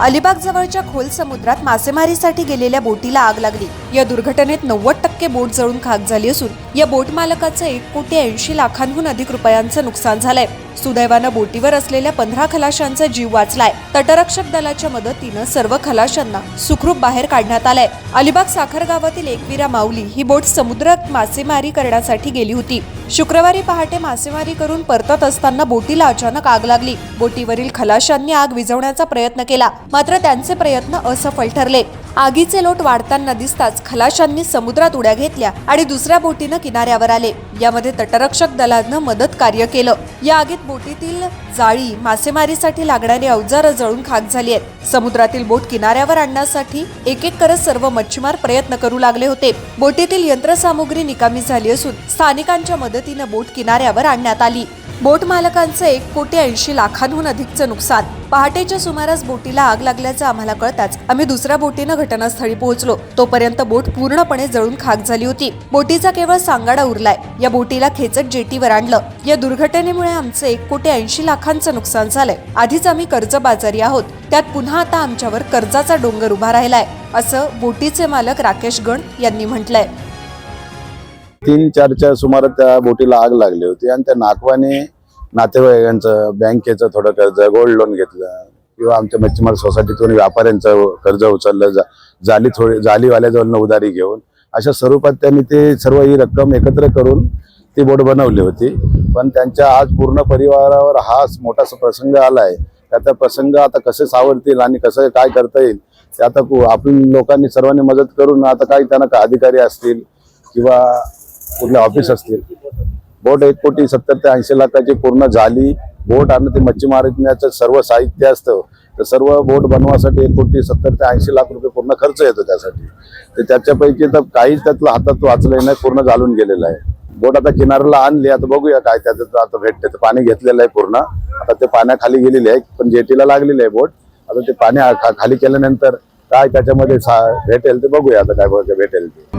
अलिबाग जवळच्या खोल समुद्रात मासेमारीसाठी गेलेल्या बोटीला आग लागली. या दुर्घटनेत नव्वद टक्के बोट जळून खाक झाली असून या बोट मालकाचं एक कोटी ऐंशी लाखांहून अधिक रुपयांचं नुकसान झालंय. सुदैवानं बोटीवर असलेल्या पंधरा खलाशांचा जीव वाचलाय. तटरक्षक दलाच्या मदतीनं सर्व खलाशांना सुखरूप बाहेर काढण्यात आलंय. अलिबाग साखर गावातील एकविरा माऊली ही बोट समुद्रात मासेमारी करण्यासाठी गेली होती. शुक्रवारी पहाटे मासेमारी करून परतत असताना बोटीला अचानक आग लागली. बोटीवरील खलाशांनी आग विझवण्याचा प्रयत्न केला. मात्र त्यांचे प्रयत्न असफल ठरले. आगीचे लोट वाढताना दिसताच खलाशांनी समुद्रात उड्या घेतल्या आणि दुसऱ्या बोटीनं किनाऱ्यावर आले. यामध्ये तटरक्षक दलानं मदत कार्य केलं. या आगीत बोटीतील जाळी मासेमारीसाठी लागणारी अवजारं जळून खाक झाली आहेत. समुद्रातील बोट किनाऱ्यावर आणण्यासाठी एक एक करत सर्व मच्छीमार प्रयत्न करू लागले होते. बोटीतील यंत्रसामुग्री निकामी झाली असून स्थानिकांच्या मदतीनं बोट किनाऱ्यावर आणण्यात आली. बोट मालकांचं एक कोटी ऐंशी लाखांहून अधिकचं नुकसान. पहाटेच्या सुमारास बोटीला आग लागल्याचं आम्हाला कळताच आम्ही दुसऱ्या बोटीनं घटनास्थळी पोहोचलो. तोपर्यंत बोट पूर्णपणे जळून खाक झाली होती. बोटीचा केवळ सांगाडा उरलाय. या बोटीला खेचट जेटीवर आणलं. या दुर्घटनेमुळे आमचं एक कोटी ऐंशी लाखांचं नुकसान झालंय. आधीच आम्ही कर्जबाजारी आहोत. त्यात पुन्हा आता आमच्यावर कर्जाचा डोंगर उभा राहिलाय असं बोटीचे मालक राकेश गण यांनी म्हटलंय. तीन चारच्या सुमारास त्या बोटीला आग लागली होती आणि त्या नागवाने नातेवाईकांचं बँकेचं थोडं कर्ज गोल्ड लोन घेतलं किंवा आमच्या मच्छीमार सोसायटीतून व्यापाऱ्यांचं कर्ज उचललं जा जाली थोडी जालीवाल्याजवळनं उधारी घेऊन अशा स्वरूपात त्यांनी ते सर्व ही रक्कम एकत्र करून ती बोट बनवली होती. पण त्यांच्या आज पूर्ण परिवारावर हाच मोठा प्रसंग आला आहे त्या प्रसंग आता कसे सावरतील आणि कसं काय करता येईल ते आता आपण लोकांनी सर्वांनी मदत करून आता काही त्यांना का अधिकारी असतील किंवा कुठले ऑफिस असतील बोट एक कोटी सत्तर ते ऐंशी लाखाची पूर्ण झाली. बोट आणि ते मच्छी मारण्याचं सर्व साहित्य असतं. तर सर्व बोट बनवासाठी एक कोटी सत्तर ते ऐंशी लाख रुपये पूर्ण खर्च येतो त्यासाठी. तर त्याच्यापैकी तर काहीच त्यातलं हातात वाचलं नाही पूर्ण घालून गेलेलं आहे. बोट आता किनाऱ्याला आणली आता बघूया काय त्याचं आता भेटते. तर पाणी घेतलेलं आहे पूर्ण. आता ते पाण्याखाली गेलेली आहे पण जेटीला लागलेली आहे बोट. आता ते पाणी खा- खाली केल्यानंतर काय त्याच्यामध्ये सा- भेटेल ते बघूया आता काय बघ- भेटेल ते.